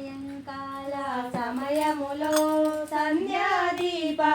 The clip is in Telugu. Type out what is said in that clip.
సాయంకాల సమయములో సంధ్యాదీపారాధనలో